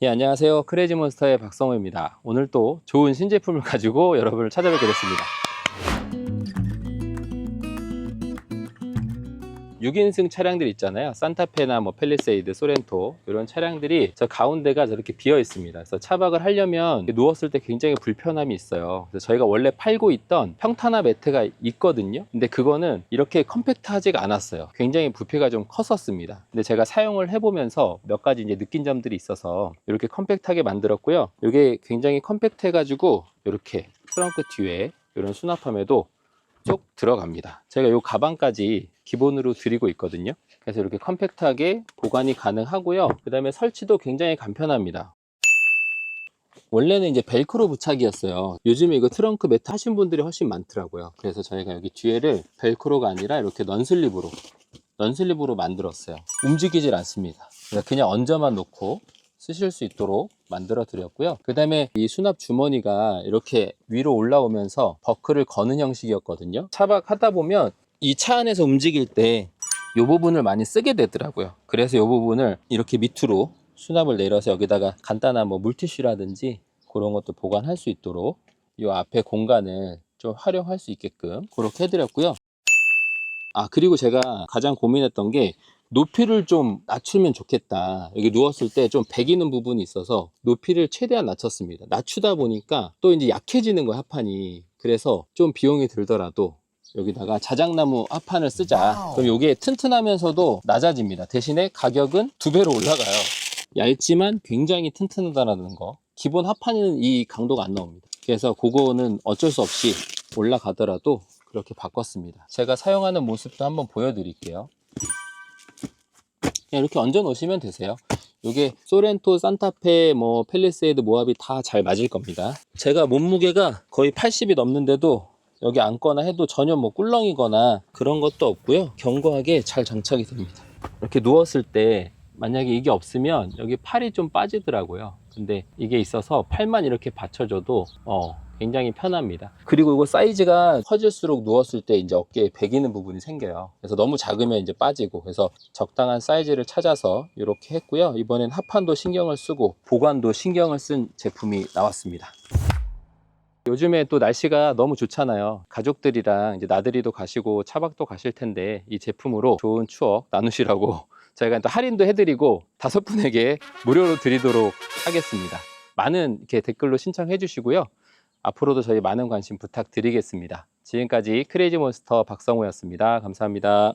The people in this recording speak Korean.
예, 안녕하세요. 크레이지몬스터의 박성호입니다. 오늘 또 좋은 신제품을 가지고 여러분을 찾아뵙게 됐습니다. 6인승 차량들 있잖아요. 산타페나 뭐 펠리세이드, 소렌토 이런 차량들이 저 가운데가 저렇게 비어 있습니다. 그래서 차박을 하려면 누웠을 때 굉장히 불편함이 있어요. 그래서 저희가 원래 팔고 있던 평탄화 매트가 있거든요. 근데 그거는 이렇게 컴팩트하지가 않았어요. 굉장히 부피가 좀 컸었습니다. 근데 제가 사용을 해보면서 몇 가지 이제 느낀 점들이 있어서 이렇게 컴팩트하게 만들었고요. 이게 굉장히 컴팩트해 가지고 이렇게 트렁크 뒤에 이런 수납함에도 쭉 들어갑니다. 제가 이 가방까지 기본으로 드리고 있거든요. 그래서 이렇게 컴팩트하게 보관이 가능하고요. 그 다음에 설치도 굉장히 간편합니다. 원래는 이제 벨크로 부착이었어요. 요즘에 이거 트렁크 매트 하신 분들이 훨씬 많더라고요. 그래서 저희가 여기 뒤에를 벨크로가 아니라 이렇게 넌슬립으로, 넌슬립으로 만들었어요. 움직이질 않습니다. 그냥, 얹어만 놓고 쓰실 수 있도록 만들어 드렸고요. 그 다음에 이 수납 주머니가 이렇게 위로 올라오면서 버클을 거는 형식이었거든요. 차박하다 보면 이 차 안에서 움직일 때 이 부분을 많이 쓰게 되더라고요. 그래서 이 부분을 이렇게 밑으로 수납을 내려서 여기다가 간단한 뭐 물티슈라든지 그런 것도 보관할 수 있도록 이 앞에 공간을 좀 활용할 수 있게끔 그렇게 해드렸고요. 아 그리고 제가 가장 고민했던 게 높이를 좀 낮추면 좋겠다. 여기 누웠을 때 좀 배기는 부분이 있어서 높이를 최대한 낮췄습니다. 낮추다 보니까 또 이제 약해지는 거야, 합판이. 그래서 좀 비용이 들더라도 여기다가 자작나무 합판을 쓰자. 그럼 이게 튼튼하면서도 낮아집니다. 대신에 가격은 두 배로 올라가요. 얇지만 굉장히 튼튼하다는 거. 기본 합판은 이 강도가 안 나옵니다. 그래서 그거는 어쩔 수 없이 올라가더라도 그렇게 바꿨습니다. 제가 사용하는 모습도 한번 보여드릴게요. 그냥 이렇게 얹어 놓으시면 되세요. 이게 소렌토, 산타페, 뭐 펠리세이드, 모하비 다잘 맞을 겁니다. 제가 몸무게가 거의 80이 넘는데도 여기 앉거나 해도 전혀 뭐 꿀렁이거나 그런 것도 없고요. 견고하게 잘 장착이 됩니다. 이렇게 누웠을 때 만약에 이게 없으면 여기 팔이 좀 빠지더라고요. 근데 이게 있어서 팔만 이렇게 받쳐줘도 어, 굉장히 편합니다. 그리고 이거 사이즈가 커질수록 누웠을 때 이제 어깨에 베기는 부분이 생겨요. 그래서 너무 작으면 이제 빠지고 그래서 적당한 사이즈를 찾아서 이렇게 했고요. 이번엔 합판도 신경을 쓰고 보관도 신경을 쓴 제품이 나왔습니다. 요즘에 또 날씨가 너무 좋잖아요. 가족들이랑 이제 나들이도 가시고 차박도 가실 텐데 이 제품으로 좋은 추억 나누시라고 저희가 또 할인도 해드리고 다섯 분에게 무료로 드리도록 하겠습니다. 많은 이렇게 댓글로 신청해 주시고요. 앞으로도 저희 많은 관심 부탁드리겠습니다. 지금까지 크레이지 몬스터 박성호였습니다. 감사합니다.